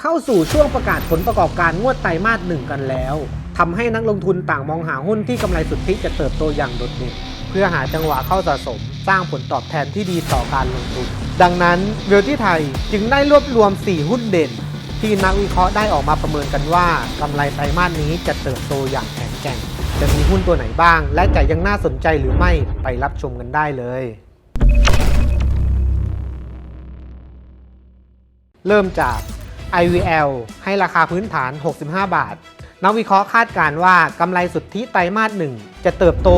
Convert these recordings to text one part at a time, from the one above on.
เข้าสู่ช่วงประกาศผลประกอบการงวดไตรมาสหนึ่งกันแล้วทำให้นักลงทุนต่างมองหาหุ้นที่กำไรสุทธิจะเติบโตอย่างโดดเด่นเพื่อหาจังหวะเข้าสะสม สร้างผลตอบแทนที่ดีต่อการลงทุน ดังนั้นเวลที่ไทยจึงได้รวบรวม 4 หุ้นเด่น ที่นักวิเคราะห์ได้ออกมาประเมินกันว่ากำไรไตรมาสนี้จะเติบโตอย่างแข็งแกร่ง จะมีหุ้นตัวไหนบ้าง และจะยังน่าสนใจหรือไม่ไปรับชมกันได้เลย เริ่มจาก IVL ให้ราคาพื้นฐาน 65 บาท นักวิเคราะห์คาดการว่ากำไรสุทธิไตรมาสหนึ่งจะเติบโต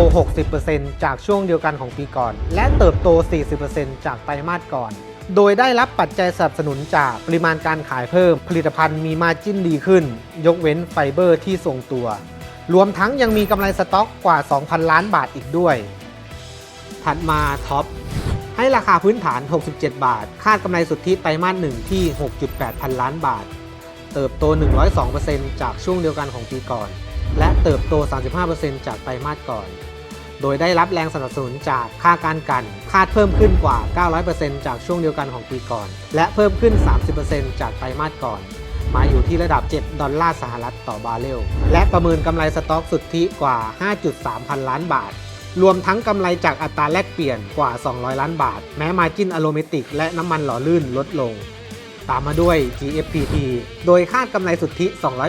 60%จากช่วงเดียวกันของปีก่อน และเติบโต 40%จากไตรมาสก่อน โดยได้รับปัจจัยสนับสนุนจากปริมาณการขายเพิ่ม ผลิตภัณฑ์มีมาจิ้นดีขึ้น ยกเว้นไฟเบอร์ที่ทรงตัว รวมทั้งยังมีกำไรสต็อกกว่า 2,000 ล้านบาทอีกด้วย ถัดมาท็อป ให้ราคาพื้นฐาน 67 บาท คาดกำไรสุทธิไตรมาสหนึ่งที่ 6.8 พันล้านบาท เติบโต 102%จากช่วงเดียวกันของปีก่อน และเติบโต 35%จากไตรมาสก่อน โดยได้รับแรงสนับสนุนจากค่าการกัน คาดเพิ่มขึ้นกว่า 900%จากช่วงเดียวกันของปีก่อน และเพิ่มขึ้น 30%จากไตรมาสก่อน มาอยู่ที่ระดับ 7 ดอลลาร์สหรัฐต่อบาร์เรล และประเมินกำไรสต็อกสุทธิกว่า 5.3 พันล้านบาท รวมทั้งกำไรจากอัตราแลกเปลี่ยนกว่า 200 ล้านบาท แม้มาจินอะโลเมติกและน้ำมันหล่อลื่นลดลง ตามมาด้วย GFPT โดยคาดกำไรสุทธิ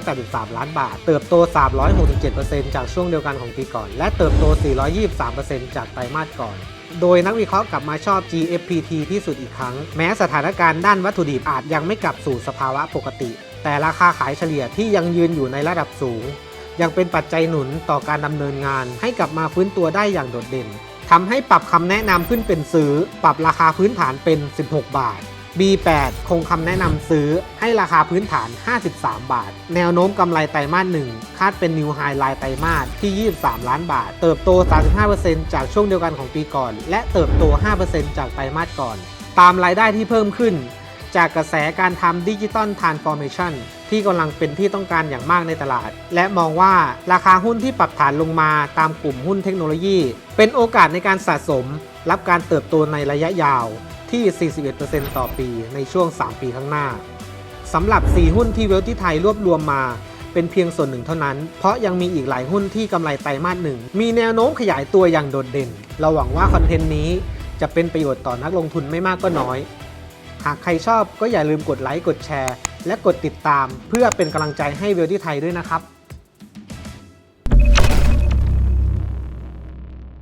283 ล้านบาท เติบโต 367%จากช่วงเดียวกันของปีก่อน และเติบโต 423%จากไตรมาสก่อนโดยนักวิเคราะห์กลับมาชอบ GFPT ที่สุดอีกครั้ง แม้สถานการณ์ด้านวัตถุดิบอาจยังไม่กลับสู่สภาวะปกติ แต่ราคาขายเฉลี่ยที่ยังยืนอยู่ในระดับสูง ยังเป็นปัจจัยหนุนต่อการดำเนินงานให้กลับมาฟื้นตัวได้อย่างโดดเด่นทำให้ปรับคำแนะนำขึ้นเป็นซื้อ ปรับราคาพื้นฐานเป็น 16 บาท B8 คงคำแนะนำซื้อให้ราคาพื้นฐาน 53 บาท แนวโน้มกำไรไตรมาสหนึ่งคาดเป็นนิวไฮไลน์ไตรมาสที่ 23 ล้านบาท เติบโต 35%จากช่วงเดียวกันของปีก่อน และเติบโต 5%จากไตรมาสก่อน ตามรายได้ที่เพิ่มขึ้น จากกระแสการทำดิจิตอลทรานส์ฟอร์เมชันที่กำลังเป็นที่ต้องการอย่างมากในตลาด และมองว่าราคาหุ้นที่ปรับฐานลงมาตามกลุ่มหุ้นเทคโนโลยี เป็นโอกาสในการสะสม รับการเติบโตในระยะยาวที่ 41%ต่อปีในช่วง 3 ปีข้างหน้าสำหรับ 4 หุ้นที่เวลที่ไทยรวบรวมมาเป็นเพียงส่วนหนึ่งเท่านั้น เพราะยังมีอีกหลายหุ้นที่กำไรไตรมาสหนึ่ง มีแนวโน้มขยายตัวอย่างโดดเด่น เราหวังว่าคอนเทนต์นี้จะเป็นประโยชน์ต่อนักลงทุนไม่มากก็น้อย หากใครชอบก็อย่าลืมกดไลค์กดแชร์ และกดติดตาม เพื่อเป็นกำลังใจให้เวลที่ไทยด้วยนะครับ